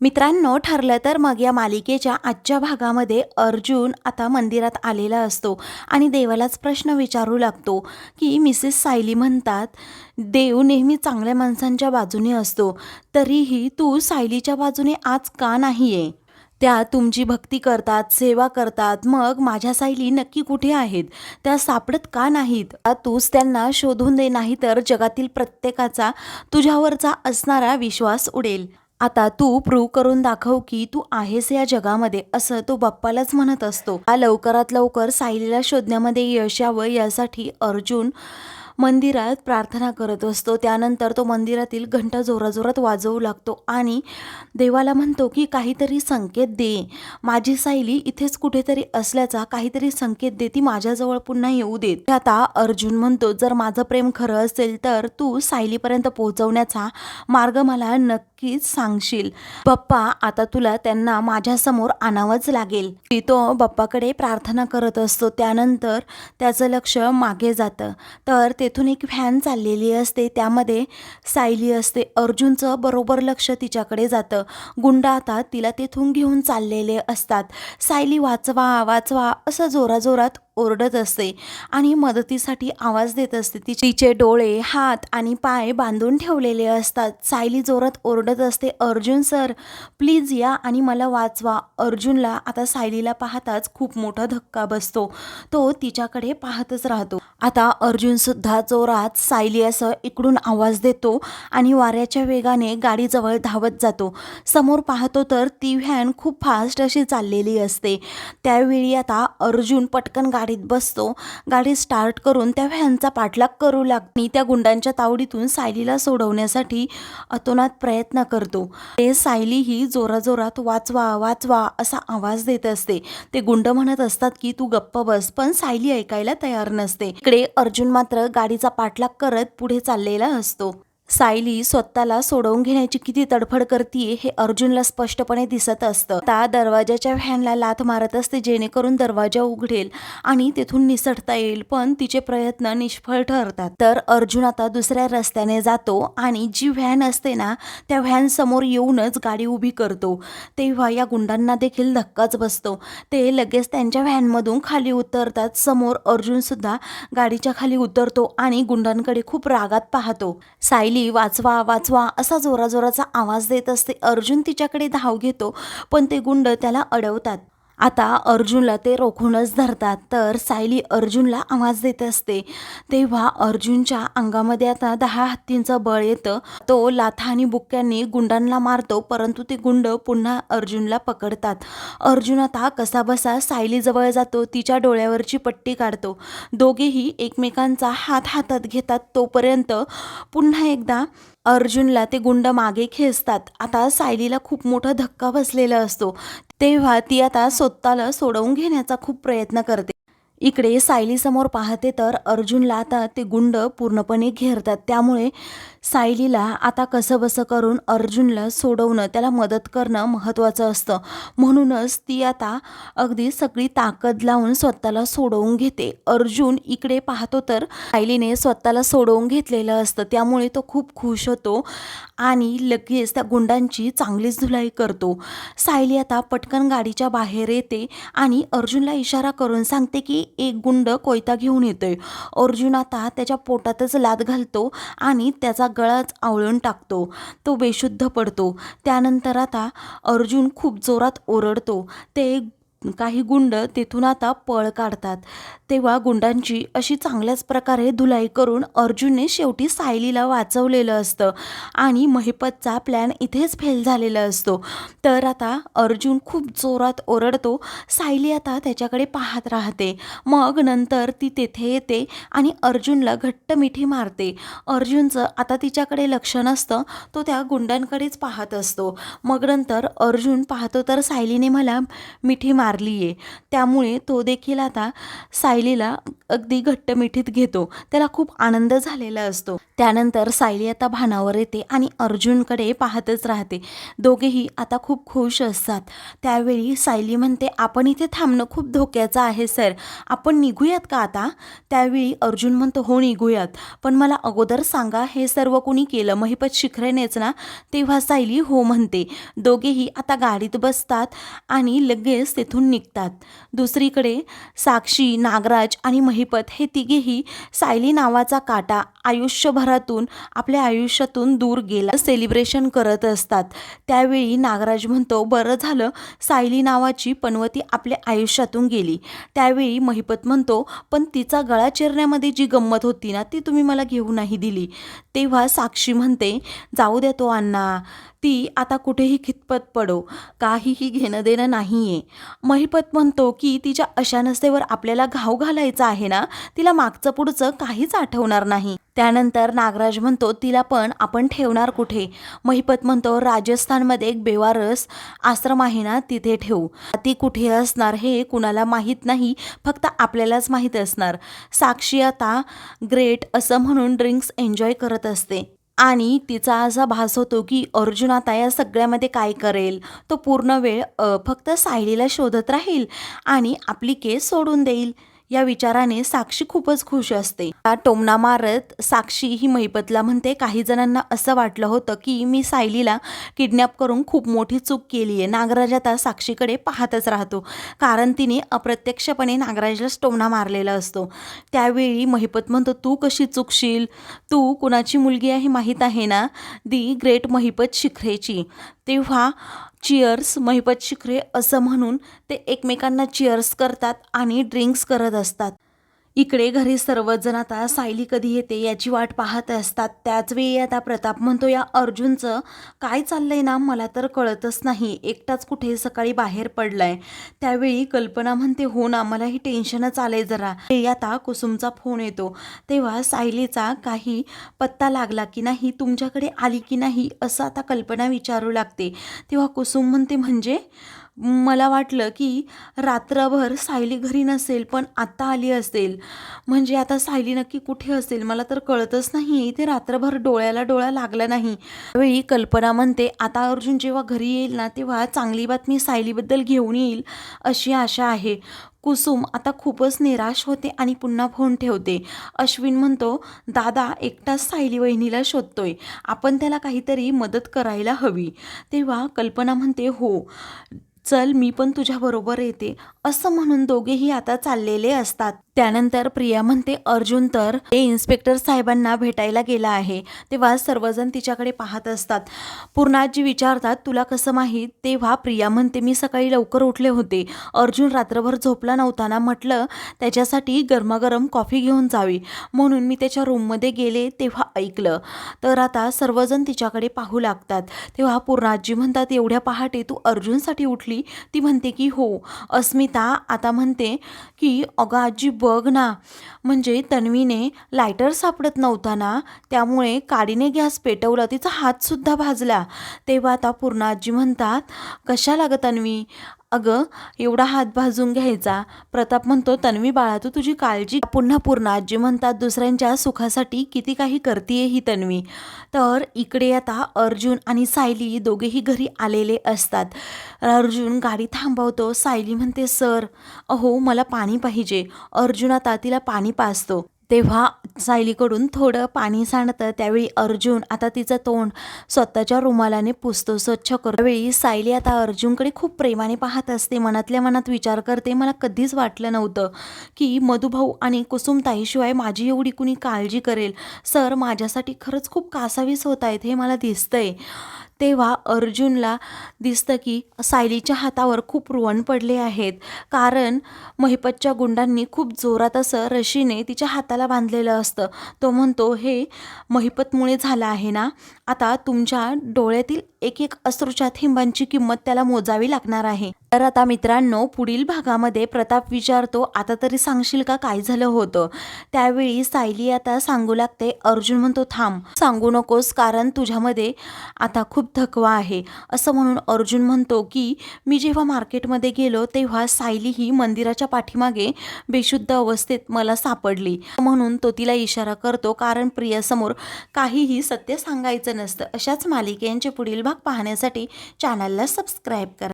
मित्रांनो ठरलं तर मग या मालिकेच्या आजच्या भागामध्ये अर्जुन आता मंदिरात आलेला असतो आणि देवालाच प्रश्न विचारू लागतो की मिसेस सायली म्हणतात देव नेहमी चांगल्या माणसांच्या बाजूने असतो तरीही तू सायलीच्या बाजूने आज का नाही आहे त्या तुमची भक्ती करतात सेवा करतात मग माझ्या सायली नक्की कुठे आहेत? त्या सापडत का नाहीत? तूच त्यांना शोधून दे नाही तर जगातील प्रत्येकाचा तुझ्यावरचा असणारा विश्वास उडेल. आता तू प्रूव्ह करून दाखव की तू आहेस या जगामध्ये असं तो बाप्पालाच म्हणत असतो. हा लवकरात लवकर सायलीला शोधण्यामध्ये यश यावं यासाठी अर्जुन मंदिरात प्रार्थना करत असतो. त्यानंतर तो मंदिरातील घंटा जोराजोरात वाजवू लागतो आणि देवाला म्हणतो की काहीतरी संकेत दे. माझी सायली इथेच कुठेतरी असल्याचा काहीतरी संकेत दे. ती माझ्याजवळ पुन्हा येऊ देत आता अर्जुन म्हणतो जर माझं प्रेम खरं असेल तर तू सायलीपर्यंत पोहोचवण्याचा मार्ग मला नक्कीच सांगशील. बाप्पा आता तुला त्यांना माझ्यासमोर आणावंच लागेल. ती तो बाप्पाकडे प्रार्थना करत असतो. त्यानंतर त्याचं लक्ष मागे जातं. तर ते तेथून एक व्हॅन चाललेली असते. त्यामध्ये सायली असते. अर्जुनचं बरोबर लक्ष तिच्याकडे जातं. गुंड आता तिला तेथून घेऊन चाललेले असतात. सायली वाचवा वाचवा असं जोराजोरात ओरडत असते आणि मदतीसाठी आवाज देत असते. ती तिचे डोळे हात आणि पाय बांधून ठेवलेले असतात. सायली जोरात ओरडत असते अर्जुन सर प्लीज या आणि मला वाचवा अर्जुनला आता सायलीला पाहताच खूप मोठा धक्का बसतो. तो तिच्याकडे पाहतच राहतो. आता अर्जुन सुद्धा जोरात सायली असं इकडून आवाज देतो आणि वाऱ्याच्या वेगाने गाडीजवळ धावत जातो. समोर पाहतो तर ती व्हॅन खूप फास्ट अशी चाललेली असते. त्यावेळी आता अर्जुन पटकन गाडीत बसतो. गाडी स्टार्ट करून त्या व्हॅनचा पाठलाग करू लागणी त्या गुंडांच्या तावडीतून सायलीला सोडवण्यासाठी अतोनात प्रयत्न करतो. ते सायली ही जोराजोरात वाचवा वाचवा असा आवाज देत असते. ते गुंड म्हणत असतात की तू गप्प बस. पण सायली ऐकायला तयार नसते. इकडे अर्जुन मात्र गाडीचा पाठलाग करत पुढे चाललेला असतो. सायली स्वतःला सोडवून घेण्याची किती तडफड करते हे अर्जुनला स्पष्टपणे दिसत असतं. ता दरवाजाच्या व्हॅनला लाथ मारत असते जेणेकरून दरवाजा उघडेल आणि तेथून निसटता येईल पण तिचे प्रयत्न निष्फळ ठरतात. तर अर्जुन आता दुसऱ्या रस्त्याने जातो आणि जी व्हॅन असते ना त्या व्हॅन समोर येऊनच गाडी उभी करतो. तेव्हा या गुंडांना देखील धक्काच बसतो. ते लगेच त्यांच्या व्हॅनमधून खाली उतरतात. समोर अर्जुन सुद्धा गाडीच्या खाली उतरतो आणि गुंडांकडे खूप रागात पाहतो. सायली वाचवा वाचवा असा जोराजोराचा आवाज देत असते. अर्जुन तिच्याकडे धाव घेतो पण ते गुंड त्याला अडवतात. आता अर्जुनला ते रोखूनच धरतात. तर सायली अर्जुनला आवाज देत असते. तेव्हा अर्जुनच्या अंगामध्ये आता दहा हत्तींचं बळ येतं. तो लाथा आणि बुक्क्यांनी गुंडांना मारतो परंतु ते गुंड पुन्हा अर्जुनला पकडतात. अर्जुन आता कसाबसा सायलीजवळ जातो तिच्या डोळ्यावरची पट्टी काढतो. दोघेही एकमेकांचा हात हातात घेतात तोपर्यंत पुन्हा एकदा अर्जुनला ते गुंड मागे खेचतात. आता सायलीला खूप मोठा धक्का बसलेला असतो. तेव्हा ती आता स्वतःला सोडवून घेण्याचा खूप प्रयत्न करते. इकडे सायलीसमोर पाहते तर अर्जुनला आता ते गुंड पूर्णपणे घेरतात. त्यामुळे सायलीला आता कसं बसं करून अर्जुनला सोडवणं त्याला मदत करणं महत्त्वाचं असतं. म्हणूनच ती आता अगदी सगळी ताकद लावून स्वतःला सोडवून घेते. अर्जुन इकडे पाहतो तर सायलीने स्वतःला सोडवून घेतलेलं असतं. त्यामुळे तो खूप खुश होतो आणि लगेच त्या गुंडांची चांगलीच धुलाई करतो. सायली आता पटकन गाडीच्या बाहेर येते आणि अर्जुनला इशारा करून सांगते की एक गुंड कोयता घेऊन येतोय. अर्जुन आता त्याच्या पोटातच लाद घालतो आणि त्याचा गळाच आवळून टाकतो. तो बेशुद्ध पडतो. त्यानंतर आता अर्जुन खूप जोरात ओरडतो. ते काही गुंड तेथून आता पळ काढतात. तेव्हा गुंडांची अशी चांगल्याच प्रकारे धुलाई करून अर्जुनने शेवटी सायलीला वाचवलेलं असतं आणि महिपतचा प्लॅन इथेच फेल झालेला असतो. तर आता अर्जुन खूप जोरात ओरडतो सायली आता त्याच्याकडे पाहत राहते. मग नंतर ती तेथे येते आणि अर्जुनला घट्ट मिठी मारते. अर्जुनचं आता तिच्याकडे लक्ष नसतं तो त्या गुंडांकडेच पाहत असतो. मग नंतर अर्जुन पाहतो तर सायलीने मला मिठी मार मारली आहे त्यामुळे तो देखील आता सायलीला अगदी घट्ट मिठीत घेतो. त्याला खूप आनंद झालेला असतो. त्यानंतर सायली आता भानावर येते आणि अर्जुनकडे पाहतच राहते. दोघेही आता खूप खुश असतात. त्यावेळी सायली म्हणते आपण इथे थांबणं खूप धोक्याचं आहे सर. आपण निघूयात का आता? त्यावेळी अर्जुन म्हणतो हो निघूयात. पण मला अगोदर सांगा हे सर्व कोणी केलं? महिपत शिखरेनेच ना? तेव्हा सायली हो म्हणते. दोघेही आता गाडीत बसतात आणि लगेच तेथून निघतात. दुसरीकडे साक्षी नागराज आणि महिपत हे तिघेही सायली नावाचा काटा आयुष्यभरातून आपल्या आयुष्यातून दूर गेला सेलिब्रेशन करत असतात. त्यावेळी नागराज म्हणतो बरं झालं सायली नावाची पनवती आपल्या आयुष्यातून गेली. त्यावेळी महिपत म्हणतो पण तिचा गळा चिरण्यामध्ये जी गंमत होती ना ती तुम्ही मला घेऊ नाही दिली. तेव्हा साक्षी म्हणते जाऊ द्या तो अण्णा ती आता कुठेही खितपत पडो काहीही घेणं देणं नाही आहे महिपत म्हणतो की तिच्या अशानस्तेवर आपल्याला घाव घालायचा आहे ना तिला मागचं पुढचं काहीच आठवणार नाही. त्यानंतर नागराज म्हणतो तिला पण आपण ठेवणार कुठे? महिपत म्हणतो राजस्थानमध्ये एक बेवारस आश्रम आहे ना तिथे ठेवू. ती कुठे असणार हे कुणाला माहीत नाही फक्त आपल्यालाच माहीत असणार. साक्षी आता ग्रेट असं म्हणून ड्रिंक्स एन्जॉय करत असते. आणि तिचा असा भास होतो की अर्जुन आता या सगळ्यामध्ये काय करेल? तो पूर्ण वेळ फक्त सायलीला शोधत राहील आणि आपली केस सोडून देईल. या विचाराने साक्षी खूपच खुश असते. त्या टोमणा मारत साक्षी ही महिपतला म्हणते काही जणांना असं वाटलं होतं की मी सायलीला किडनॅप करून खूप मोठी चूक केली आहे. नागराज आता साक्षीकडे पाहतच राहतो. कारण तिने अप्रत्यक्षपणे नागराजलाच टोमणा मारलेला असतो. त्यावेळी महिपत म्हणतो तू कशी चुकशील? तू कुणाची मुलगी आहे माहीत आहे ना? दी ग्रेट महिपत शिखरेची. तेव्हा चिअर्स महिपत शिखरे असं म्हणून ते एकमेकांना चिअर्स करतात आणि ड्रिंक्स करत असतात. इकडे घरी सर्वजण आता सायली कधी येते याची वाट पाहत असतात. त्याच वेळी आता प्रताप म्हणतो या अर्जुनचं काय चाललंय ना? मला तर कळतच नाही. एकटाच कुठे सकाळी बाहेर पडलाय. त्यावेळी कल्पना म्हणते हो ना मलाही टेन्शनच आलंय जरा. हे आता कुसुमचा फोन येतो. तेव्हा सायलीचा काही पत्ता लागला की नाही तुमच्याकडे आली की नाही? असं आता कल्पना विचारू लागते. तेव्हा कुसुम म्हणते म्हणजे मला वाटलं की रात्रभर सायली घरी नसेल पण आत्ता आली असेल. म्हणजे आता सायली नक्की कुठे असेल? मला तर कळतच नाही. इथे रात्रभर डोळ्याला डोळा लागला नाही. त्यावेळी कल्पना म्हणते आता अर्जुन जेव्हा घरी येईल ना तेव्हा चांगली बातमी सायलीबद्दल घेऊन येईल अशी आशा आहे. कुसुम आता खूपच निराश होते आणि पुन्हा फोन ठेवते. अश्विन म्हणतो दादा एकटाच सायली वहिनीला शोधतोय. आपण त्याला काहीतरी मदत करायला हवी. तेव्हा कल्पना म्हणते हो. चल मी पण तुझ्याबरोबर येते. असं म्हणून दोघेही आता चाललेले असतात. त्यानंतर प्रिया म्हणते अर्जुन तर ते इन्स्पेक्टर साहेबांना भेटायला गेला आहे. तेव्हा सर्वजण तिच्याकडे पाहत असतात. पूर्णाजी विचारतात तुला कसं माहीत? तेव्हा प्रिया म्हणते मी सकाळी लवकर उठले होते. अर्जुन रात्रभर झोपला नव्हता ना म्हटलं त्याच्यासाठी गरमागरम कॉफी घेऊन जावी. म्हणून मी त्याच्या रूममध्ये गेले तेव्हा ऐकलं. तर आता सर्वजण तिच्याकडे पाहू लागतात. तेव्हा पूर्णाजी म्हणतात एवढ्या पहाटे तू अर्जुनसाठी उठली? ती म्हणते की हो. अस्मिता आता म्हणते की अगं आजी बघ ना म्हणजे तन्वीने लायटर सापडत नव्हता ना त्यामुळे काडीने गॅस पेटवला तिचा हातसुद्धा भाजला. तेव्हा आता पूर्ण आजी म्हणतात कशा लागत तन्वी? अगं एवढा हात भाजून घ्यायचा. प्रताप म्हणतो तन्वी बाळा तू तुझी काळजी पुन्हा पूर्ण? आजी म्हणतात दुसऱ्यांच्या सुखासाठी किती काही करतीये ही तन्वी. तर इकडे आता अर्जुन आणि सायली दोघेही घरी आलेले असतात. अर्जुन गाडी थांबवतो सायली म्हणते सर अहो मला पाणी पाहिजे. अर्जुन आता तिला पाणी पाजतो. तेव्हा सायलीकडून थोडं पाणी सांडतं. त्यावेळी अर्जुन आता तिचं तोंड स्वतःच्या रुमालाने पुसतो स्वच्छ करतो. त्यावेळी सायली आता अर्जुनकडे खूप प्रेमाने पाहत असते. मनातल्या मनात विचार करते मला कधीच वाटलं नव्हतं की मधुभाऊ आणि कुसुमताईशिवाय माझी एवढी कुणी काळजी करेल. सर माझ्यासाठी खरंच खूप कासावीस होत आहेत हे मला दिसतंय. तेव्हा अर्जुनला दिसतं की सायलीच्या हातावर खूप रुवण पडले आहेत. कारण महिपतच्या गुंडांनी खूप जोरात असं रशीने तिच्या हाताला बांधलेलं असतं. तो म्हणतो हे महिपतमुळे झालं आहे ना? आता तुमच्या डोळ्यातील एक एक अश्रूच्या थेंबांची किंमत त्याला मोजावी लागणार आहे. तर आता मित्रांनो पुढील भागामध्ये प्रताप विचारतो आता तरी सांगशील का काय झालं होतं? त्यावेळी सायली आता सांगू लागते अर्जुन म्हणतो थांब सांगू नकोस कारण तुझ्यामध्ये आता खूप खूप थकवा आहे. असं म्हणून अर्जुन म्हणतो की मी जेव्हा मार्केटमध्ये गेलो तेव्हा सायली ही मंदिराच्या पाठीमागे बेशुद्ध अवस्थेत मला सापडली. म्हणून तो तिला इशारा करतो कारण प्रियासमोर काहीही सत्य सांगायचं नसतं. अशाच मालिकेंचे पुढील भाग पाहण्यासाठी चॅनलला सबस्क्राईब करा.